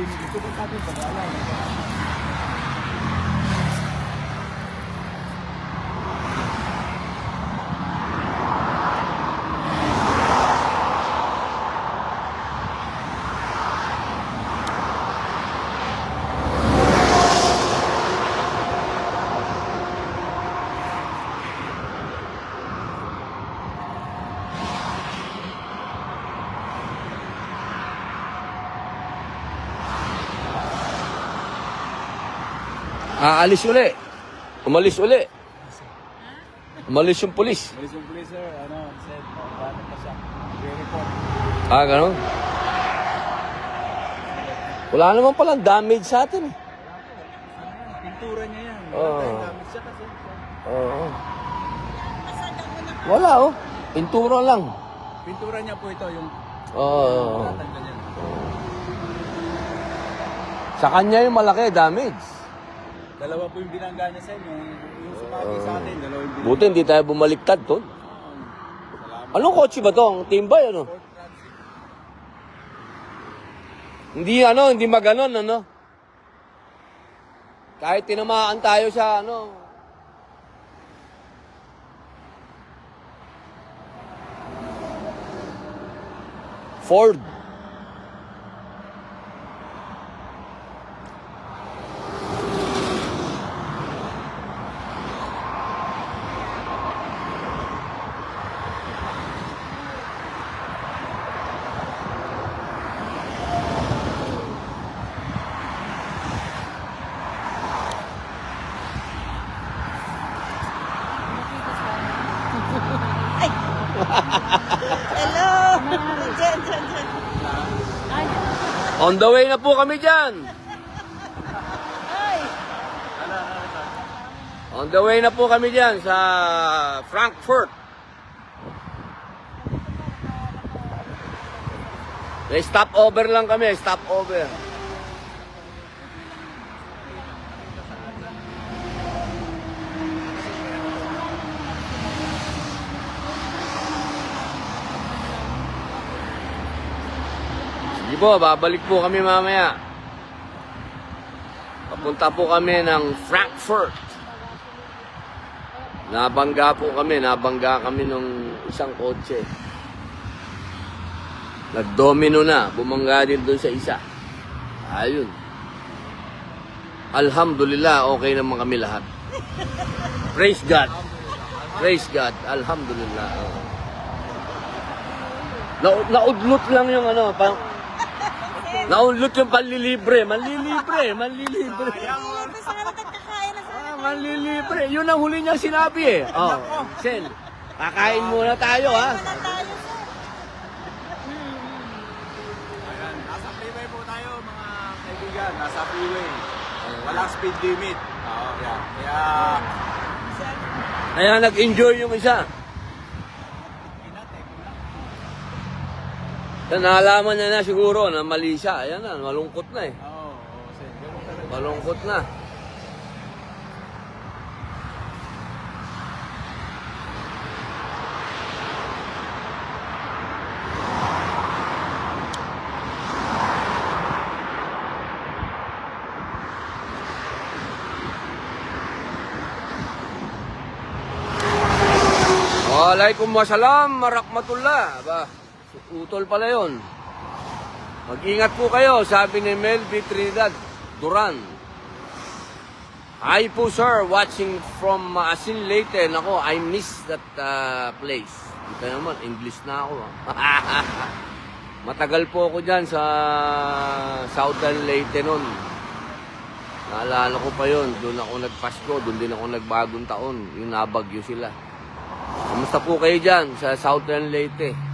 epidemic, ito ba natin pag-aalam? Aalis uli. Umalis uli. Umalis yung pulis. Police yung police, sir, ano, said, paano pa siya? Re-report. Ah, gano'n? Wala naman palang damage sa atin. Pintura niya yan. Oo. Wala tayong gamit siya kasi. Oo. Wala oh. Pintura lang. Pintura niya po ito, yung Oo. tatanggal niya. Sa kanya yung malaki damage. Dalawa po yung binangga niya sa inyo. Yung, sumagi sa atin, dalawa yung binangga. Buti hindi tayo bumaliktad tol. Anong kotse ba to? Ang timbay ano? Fort Transit. Hindi ano, hindi maganon ano. Kahit tinamaan tayo sa ano. Ford. Hello! Diyan, diyan, diyan. On the way na po kami dyan. On the way na po kami dyan sa Frankfurt. May stop over lang kami, stop over. Po, babalik po kami mamaya. Papunta po kami ng Frankfurt. Nabangga po kami, nabangga kami ng isang kotse. Nagdomino na, bumangga din doon sa isa. Ayun. Alhamdulillah, okay naman kami lahat. Praise God. Praise God. Alhamdulillah. Na naudlot lang yung ano, pa, naudlot yung panlilibre. Manlilibre, manlilibre. Nagkakaya na sana. Ah, manlilibre. Yun ang huli niya sinabi eh. Oh, Sen, kakain muna tayo ha. Wala tayo, sir. Ayan, nasa freeway po tayo mga kaibigan, nasa freeway. Walang speed limit. Oo, yan. Kaya, Kaya nag-enjoy yung isa. Yan, nalaman niya na siguro na mali siya. Ayan na, malungkot na eh. oo, oo. Ganun talaga. Malungkot na. Waalaikumsalam warahmatullah. Ba, utol pala yon. Mag-ingat po kayo, sabi ni Melvi Trinidad Duran. Hi po sir, watching from uh, Asin Leyte. Nako, I miss that uh, place. Ito naman, English na ako. ah. Matagal po ako dyan sa Southern Leyte nun. Naalala ko pa yon, doon ako nagpasko, doon din ako nagbagong taon. Yung nabagyo sila. Kamusta po kayo dyan sa Southern Leyte?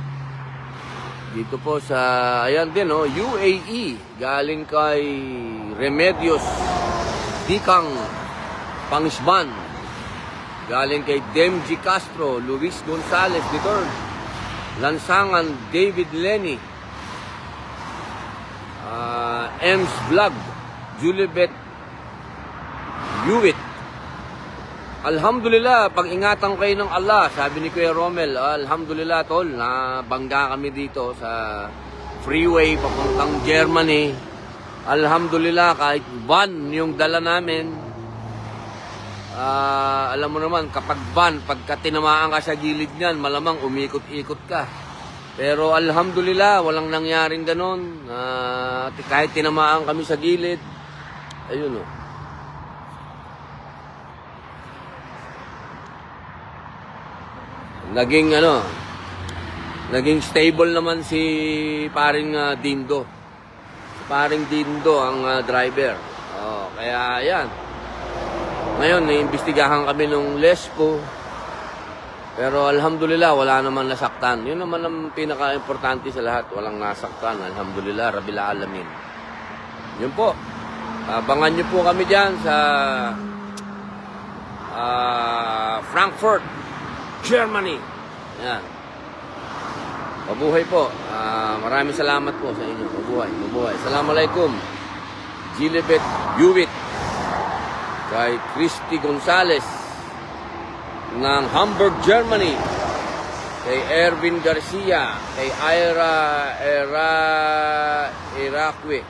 Dito po sa, ayan din oh, UAE. Galing kay Remedios Dikang Pangisban. Galing kay Demji Castro, Luis Gonzalez III. Lansangan David Lenny. Ah, Ems Vlog. Julibet Hewitt. Alhamdulillah, pag-ingatan kayo ng Allah, sabi ni Kuya Romel, Alhamdulillah tol, na bangga kami dito sa freeway papuntang Germany. Alhamdulillah, kahit van yung dala namin, ah, alam mo naman, kapag van, pagka tinamaan ka sa gilid niyan, malamang umikot-ikot ka. Pero alhamdulillah, walang nangyaring ganon. Ah, kahit tinamaan kami sa gilid, ayun oh. Naging ano, naging stable naman si paring ah, Dindo. Paring Dindo ang ah, driver. Oh, kaya yan. Ngayon, naiimbestigahan kami nung Lespo. Pero alhamdulillah, wala naman nasaktan. Yun naman ang pinaka-importante sa lahat. Walang nasaktan. Alhamdulillah, Rabbil Alamin. Yun po. Abangan nyo po kami dyan sa ah, Frankfurt, Germany. Yan. Mabuhay po. Ah, maraming salamat po sa inyo. Mabuhay, mabuhay. Assalamualaikum. Gilibet Hewitt. Kay Christy Gonzalez ng Hamburg, Germany. Kay Erwin Garcia. Kay Ira Era Iraqwe.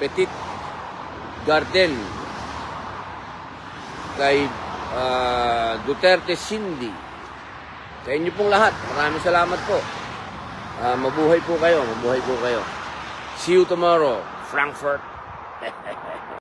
Petit Garden. Kay ah, Duterte Cindy. Sa inyo pong lahat, maraming salamat po. Ah, mabuhay po kayo, mabuhay po kayo. See you tomorrow, Frankfurt.